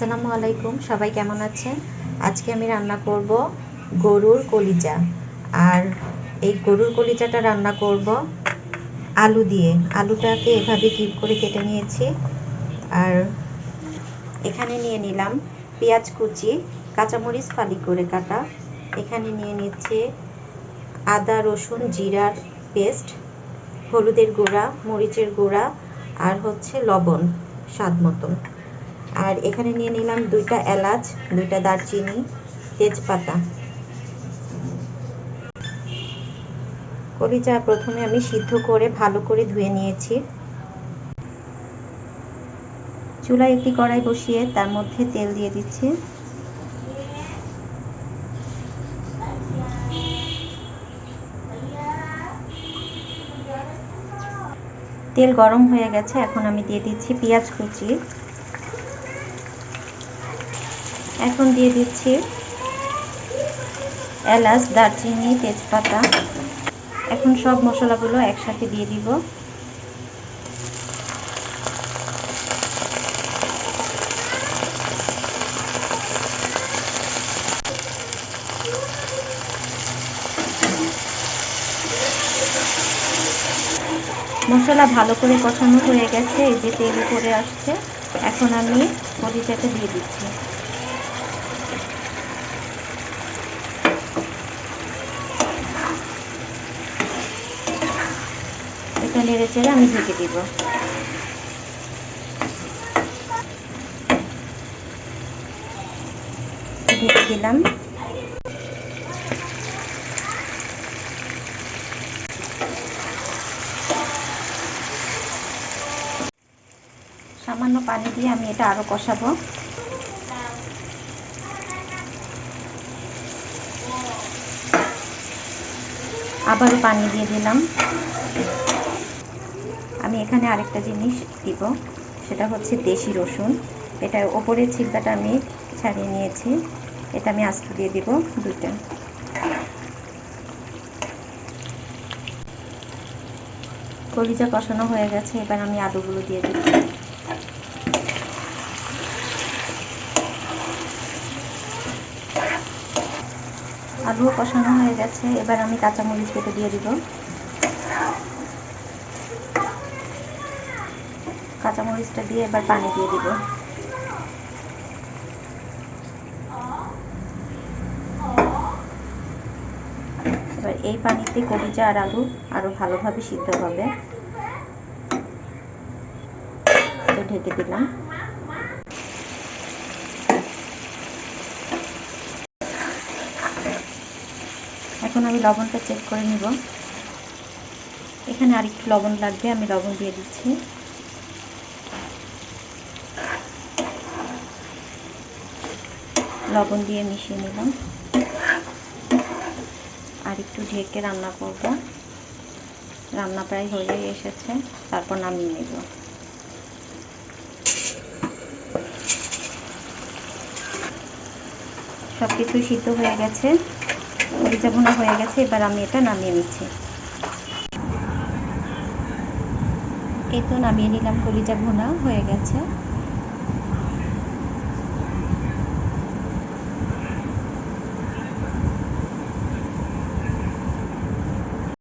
আসসালামু আলাইকুম, সবাই কেমন আছেন? আজকে আমি রান্না করব গরুর কলিজা। আর এই গরুর কলিজাটা রান্না করব আলু দিয়ে। আলুটাকে এভাবে কিপ করে কেটে নিয়েছি। আর এখানে নিয়ে নিলাম পেঁয়াজ কুচি, কাঁচামরিচ ফালি করে কাটা। এখানে নিয়ে নিচ্ছে আদা, রসুন, জিরার পেস্ট, হলুদের গুঁড়া, মরিচের গুঁড়া, আর হচ্ছে লবণ স্বাদ মতন। আর এখানে নিয়ে নিলাম দুইটা এলাচ, দুইটা দারচিনি, তেজপাতা। কলিজা প্রথমে আমি সিদ্ধ করে ভালো করে ধুয়ে নিয়েছি। চুলায় একটি কড়াই বসিয়ে তার মধ্যে তেল দিয়ে দিচ্ছি। তেল গরম হয়ে গেছে, এখন আমি দিয়ে দিচ্ছি পেঁয়াজ কুচি। এখন দিয়ে দিচ্ছি এলাচ, দারচিনি, তেজপাতা। এখন সব মশলাগুলো একসাথে দিয়ে দিব। মশলা ভালো করে কষানো হয়ে গেছে, এই যে তেল উপরে আসছে। এখন আমি মরিচাটা দিয়ে দিচ্ছি। এটা নেড়ে চেড়ে আমি ঢেকে দিব। ঢেকে দিলাম। সামান্য পানি দিয়ে আমি এটা আরও কষাবো। আবারও পানি দিয়ে দিলাম। আমি এখানে আরেকটা জিনিস দিব, সেটা হচ্ছে দেশি রসুন। এটা ওপরের ছিলকাটা আমি ছাড়িয়ে নিয়েছি। এটা আমি আস্ত দিয়ে দিব দুইটা। কলিজা কষানো হয়ে গেছে, এবার আমি আলুগুলো দিয়ে দিচ্ছি আলুও কষানো হয়ে গেছে, এবার আমি কাঁচামরিচ কেটে দিয়ে দিব। কাঁচামরিচটা দিয়ে এবার পানি দিয়ে দিব। এবার এই পানিতে কলিজা আর আলু আরও ভালোভাবে সিদ্ধ হবে। ঢেকে দিলাম। এখন আমি লবণটা চেক করে নিব। এখানে আরেকটু লবণ লাগবে, আমি লবণ দিয়ে দিচ্ছি। লবণ দিয়ে মিশিয়ে নিলাম। আর একটু ঢেকে রান্না করব। রান্না প্রায় হয়ে এসেছে, তারপর নামিয়ে নেব। সব কিছুই সিদ্ধ হয়ে গেছে ভুনা হয়ে গেছে, এবার আমি এটা নামিয়ে নিচ্ছি। এই তো নামিয়ে নিলাম কলিজা ভুনা হয়ে গেছে।